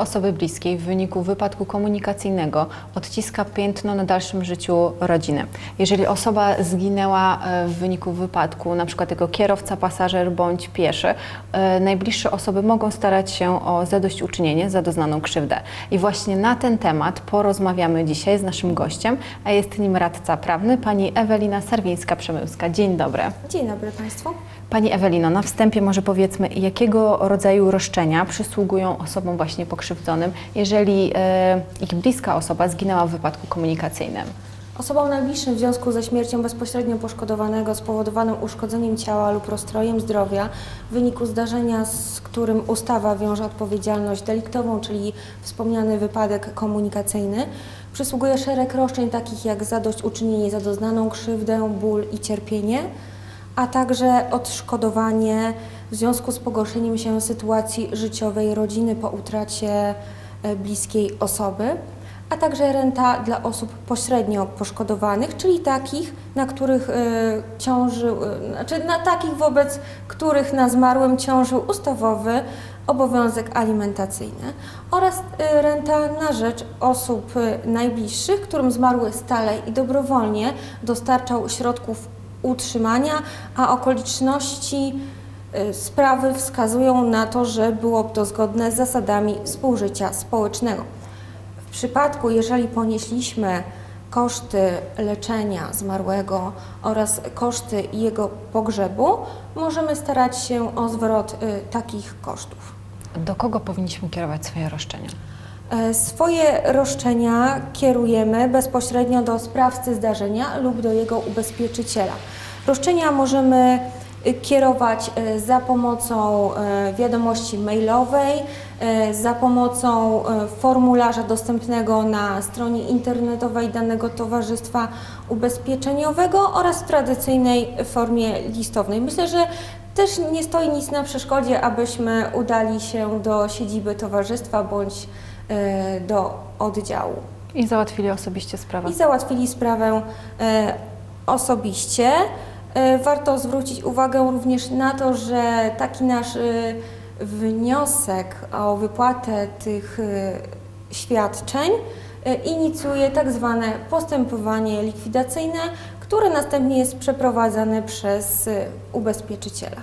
Osoby bliskiej w wyniku wypadku komunikacyjnego odciska piętno na dalszym życiu rodziny. Jeżeli osoba zginęła e, w wyniku wypadku, na przykład jako kierowca, pasażer bądź pieszy, e, najbliższe osoby mogą starać się o zadośćuczynienie za doznaną krzywdę. I właśnie na ten temat porozmawiamy dzisiaj z naszym gościem, a jest nim radca prawny pani Ewelina Sarwińska-Przemyłska. Dzień dobry. Dzień dobry Państwu. Pani Ewelino, na wstępie może powiedzmy, jakiego rodzaju roszczenia przysługują osobom właśnie pokrzywdzonym, jeżeli e, ich bliska osoba zginęła w wypadku komunikacyjnym? Osobom najbliższym w związku ze śmiercią bezpośrednio poszkodowanego spowodowanym uszkodzeniem ciała lub rozstrojem zdrowia w wyniku zdarzenia, z którym ustawa wiąże odpowiedzialność deliktową, czyli wspomniany wypadek komunikacyjny, przysługuje szereg roszczeń takich jak zadośćuczynienie za doznaną krzywdę, ból i cierpienie, a także odszkodowanie w związku z pogorszeniem się sytuacji życiowej rodziny po utracie e, bliskiej osoby, a także renta dla osób pośrednio poszkodowanych, czyli takich, na których e, ciążył, e, znaczy na takich wobec których na zmarłym ciążył ustawowy obowiązek alimentacyjny oraz renta na rzecz osób najbliższych, którym zmarły stale i dobrowolnie dostarczał środków utrzymania, a okoliczności y, sprawy wskazują na to, że byłoby to zgodne z zasadami współżycia społecznego. W przypadku, jeżeli ponieśliśmy koszty leczenia zmarłego oraz koszty jego pogrzebu, możemy starać się o zwrot y, takich kosztów. Do kogo powinniśmy kierować swoje roszczenia? E, Swoje roszczenia kierujemy bezpośrednio do sprawcy zdarzenia lub do jego ubezpieczyciela. Roszczenia możemy y, kierować e, za pomocą e, wiadomości mailowej, e, za pomocą e, formularza dostępnego na stronie internetowej danego towarzystwa ubezpieczeniowego oraz w tradycyjnej formie listownej. Myślę, że też nie stoi nic na przeszkodzie, abyśmy udali się do siedziby towarzystwa bądź e, do oddziału I załatwili osobiście sprawę. i załatwili sprawę e, osobiście. E, Warto zwrócić uwagę również na to, że taki nasz e, wniosek o wypłatę tych e, świadczeń e, inicjuje tak zwane postępowanie likwidacyjne, które następnie jest przeprowadzane przez e, ubezpieczyciela.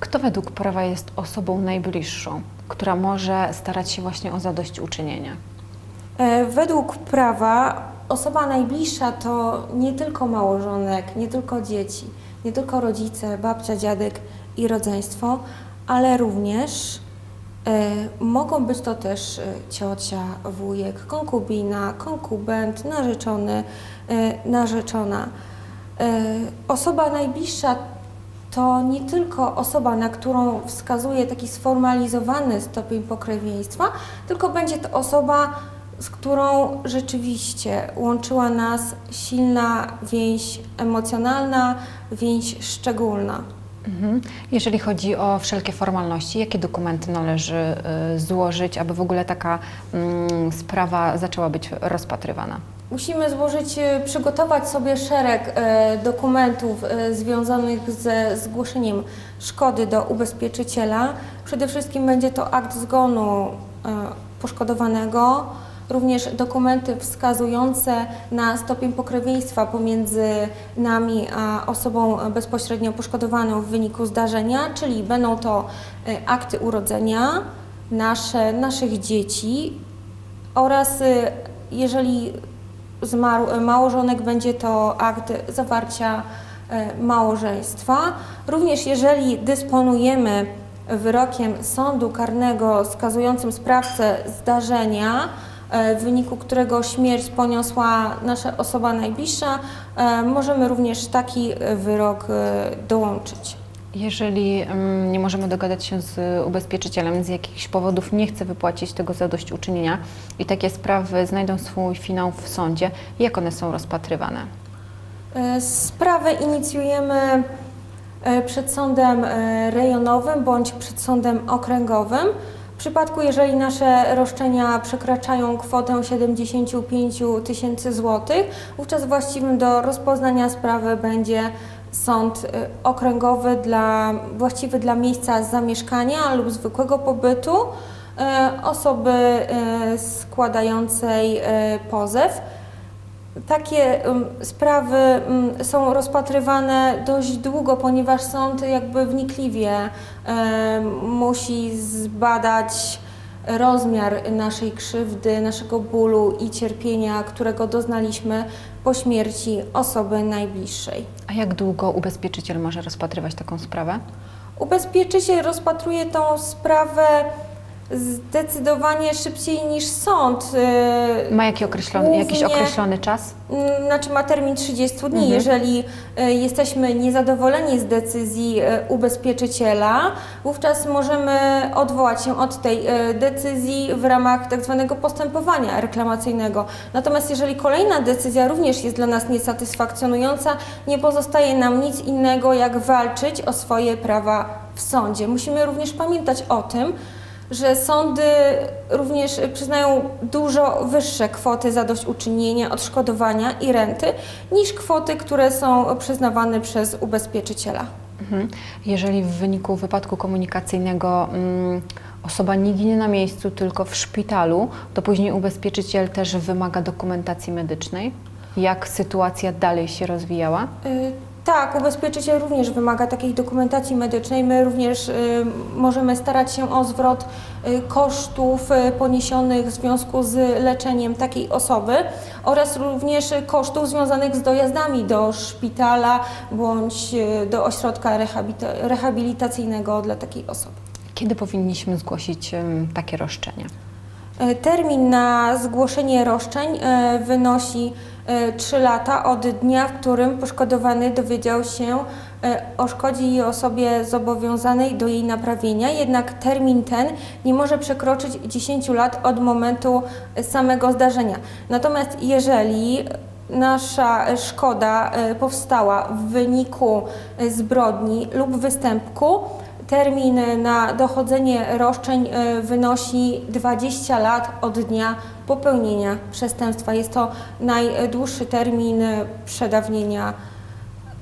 Kto według prawa jest osobą najbliższą, która może starać się właśnie o zadośćuczynienie? E, Według prawa osoba najbliższa to nie tylko małżonek, nie tylko dzieci, nie tylko rodzice, babcia, dziadek i rodzeństwo, ale również e, mogą być to też e, ciocia, wujek, konkubina, konkubent, narzeczony, narzeczona. Osoba najbliższa to nie tylko osoba, na którą wskazuje taki sformalizowany stopień pokrewieństwa, tylko będzie to osoba, z którą rzeczywiście łączyła nas silna więź emocjonalna, więź szczególna. Mhm. Jeżeli chodzi o wszelkie formalności, jakie dokumenty należy y, złożyć, aby w ogóle taka mm, sprawa zaczęła być rozpatrywana? Musimy złożyć, e, przygotować sobie szereg e, dokumentów e, związanych ze zgłoszeniem szkody do ubezpieczyciela. Przede wszystkim będzie to akt zgonu poszkodowanego, również dokumenty wskazujące na stopień pokrewieństwa pomiędzy nami a osobą bezpośrednio poszkodowaną w wyniku zdarzenia, czyli będą to akty urodzenia nasze, naszych dzieci oraz jeżeli zmarł e, małżonek, będzie to akt zawarcia e, małżeństwa. Również jeżeli dysponujemy wyrokiem sądu karnego skazującym sprawcę zdarzenia, e, w wyniku którego śmierć poniosła nasza osoba najbliższa, możemy również taki wyrok dołączyć. Jeżeli mm, nie możemy dogadać się z ubezpieczycielem, z jakichś powodów nie chce wypłacić tego zadośćuczynienia i takie sprawy znajdą swój finał w sądzie, jak one są rozpatrywane? E, Sprawę inicjujemy e, przed sądem e, rejonowym bądź przed sądem okręgowym. W przypadku, jeżeli nasze roszczenia przekraczają kwotę 75 tysięcy złotych, wówczas właściwym do rozpoznania sprawy będzie sąd e, okręgowy dla, właściwy dla miejsca zamieszkania lub zwykłego pobytu. e, osoby e, składającej pozew. Takie sprawy są rozpatrywane dość długo, ponieważ sąd jakby wnikliwie musi zbadać rozmiar naszej krzywdy, naszego bólu i cierpienia, którego doznaliśmy po śmierci osoby najbliższej. A jak długo ubezpieczyciel może rozpatrywać taką sprawę? Ubezpieczyciel rozpatruje tą sprawę zdecydowanie szybciej niż sąd. e, Ma jaki określony, jakiś Głównie- określony czas? Mm, Znaczy ma termin 30 dni. Mhm. Jeżeli e, jesteśmy niezadowoleni z decyzji e, ubezpieczyciela, wówczas możemy odwołać się od tej decyzji w ramach tak zwanego postępowania reklamacyjnego. Natomiast jeżeli kolejna decyzja również jest dla nas niesatysfakcjonująca, nie pozostaje nam nic innego jak walczyć o swoje prawa w sądzie. Musimy również pamiętać o tym, że sądy również przyznają dużo wyższe kwoty zadośćuczynienia, odszkodowania i renty niż kwoty, które są przyznawane przez ubezpieczyciela. Mhm. Jeżeli w wyniku wypadku komunikacyjnego mm, osoba nie ginie na miejscu, tylko w szpitalu, to później ubezpieczyciel też wymaga dokumentacji medycznej. Jak sytuacja dalej się rozwijała? Y, Tak, ubezpieczyciel również wymaga takiej dokumentacji medycznej. My również y, możemy starać się o zwrot y, kosztów y, poniesionych w związku z leczeniem takiej osoby oraz również kosztów związanych z dojazdami do szpitala bądź do ośrodka rehabilita- rehabilitacyjnego dla takiej osoby. Kiedy powinniśmy zgłosić takie roszczenie? E, Termin na zgłoszenie roszczeń e, wynosi 3 lata od dnia, w którym poszkodowany dowiedział się e, o szkodzie i osobie zobowiązanej do jej naprawienia. Jednak termin ten nie może przekroczyć 10 lat od momentu e, samego zdarzenia. Natomiast jeżeli nasza szkoda e, powstała w wyniku e, zbrodni lub występku, Termin na dochodzenie roszczeń e, wynosi 20 lat od dnia popełnienia przestępstwa. Jest to najdłuższy termin e, przedawnienia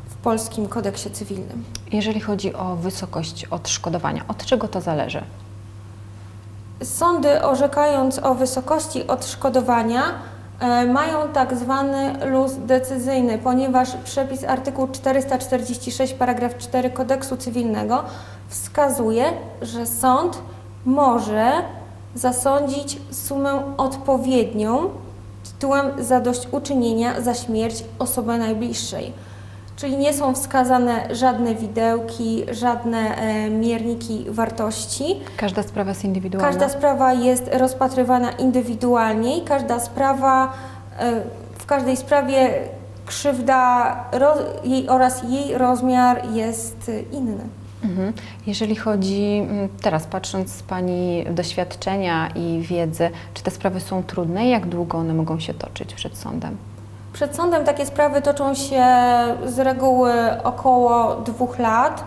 w polskim kodeksie cywilnym. Jeżeli chodzi o wysokość odszkodowania, od czego to zależy? Sądy orzekając o wysokości odszkodowania mają tak zwany luz decyzyjny, ponieważ przepis artykuł 446 paragraf 4 kodeksu cywilnego wskazuje, że sąd może zasądzić sumę odpowiednią tytułem zadośćuczynienia za śmierć osoby najbliższej. Czyli nie są wskazane żadne widełki, żadne e, mierniki wartości. Każda sprawa jest indywidualna. Każda sprawa jest rozpatrywana indywidualnie i każda sprawa, e, w każdej sprawie krzywda ro, jej oraz jej rozmiar jest inny. Mhm. Jeżeli chodzi, mm, teraz patrząc z Pani doświadczenia i wiedzy, czy te sprawy są trudne i jak długo one mogą się toczyć przed sądem? Przed sądem takie sprawy toczą się z reguły około dwóch lat.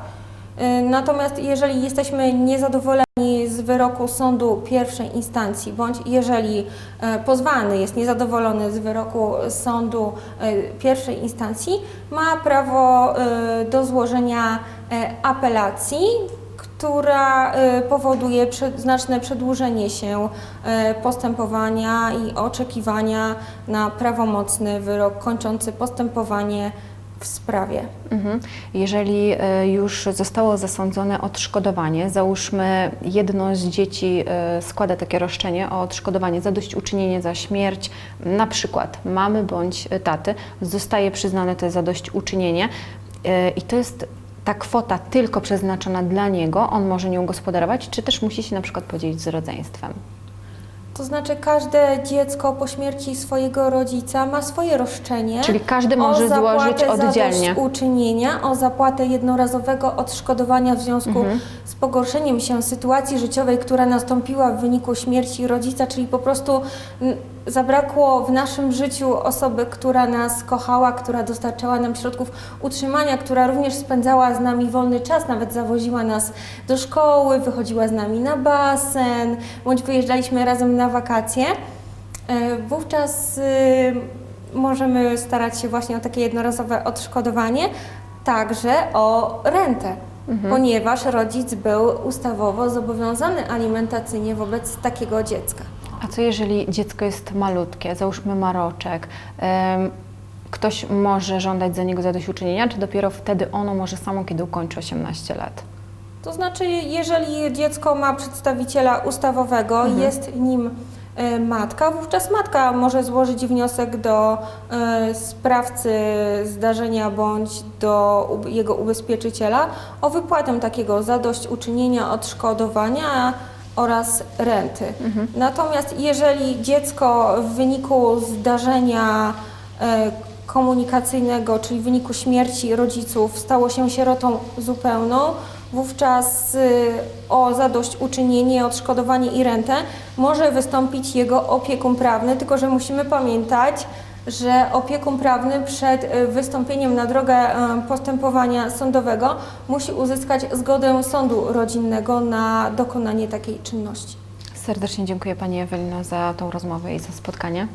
Y, Natomiast jeżeli jesteśmy niezadowoleni z wyroku sądu pierwszej instancji, bądź jeżeli e, pozwany jest niezadowolony z wyroku sądu e, pierwszej instancji, ma prawo do złożenia apelacji, która e, powoduje znaczne przedłużenie się e, postępowania i oczekiwania na prawomocny wyrok kończący postępowanie w sprawie. Mhm. Jeżeli e, już zostało zasądzone odszkodowanie, załóżmy jedno z dzieci składa takie roszczenie o odszkodowanie, zadośćuczynienie za śmierć na przykład mamy bądź taty, zostaje przyznane to zadośćuczynienie i to jest ta kwota tylko przeznaczona dla niego, on może nią gospodarować, czy też musi się na przykład podzielić z rodzeństwem? To znaczy każde dziecko po śmierci swojego rodzica ma swoje roszczenie. Czyli każdy o może złożyć oddzielnie. uczynienia, o zapłatę jednorazowego odszkodowania w związku Mhm. z pogorszeniem się sytuacji życiowej, która nastąpiła w wyniku śmierci rodzica, czyli po prostu mm, zabrakło w naszym życiu osoby, która nas kochała, która dostarczała nam środków utrzymania, która również spędzała z nami wolny czas, nawet zawoziła nas do szkoły, wychodziła z nami na basen, bądź wyjeżdżaliśmy razem na wakacje. E, Wówczas y, możemy starać się właśnie o takie jednorazowe odszkodowanie, także o rentę. ponieważ rodzic był ustawowo zobowiązany alimentacyjnie wobec takiego dziecka. A co jeżeli dziecko jest malutkie, załóżmy maroczek, ktoś może żądać za niego zadośćuczynienia, czy dopiero wtedy ono może samo, kiedy ukończy 18 lat? To znaczy, jeżeli dziecko ma przedstawiciela ustawowego, jest nim e, matka, wówczas matka może złożyć wniosek do e, sprawcy zdarzenia bądź do jego ubezpieczyciela o wypłatę takiego zadośćuczynienia, odszkodowania oraz renty. Natomiast jeżeli dziecko w wyniku zdarzenia e, komunikacyjnego, czyli w wyniku śmierci rodziców stało się sierotą zupełną, wówczas y, o zadośćuczynienie, odszkodowanie i rentę może wystąpić jego opiekun prawny, tylko że musimy pamiętać, że opiekun prawny przed y, wystąpieniem na drogę y, postępowania sądowego musi uzyskać zgodę sądu rodzinnego na dokonanie takiej czynności. Serdecznie dziękuję Pani Ewelino za tą rozmowę i za spotkanie.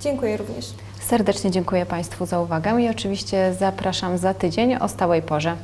Dziękuję również. Serdecznie dziękuję Państwu za uwagę i oczywiście zapraszam za tydzień o stałej porze.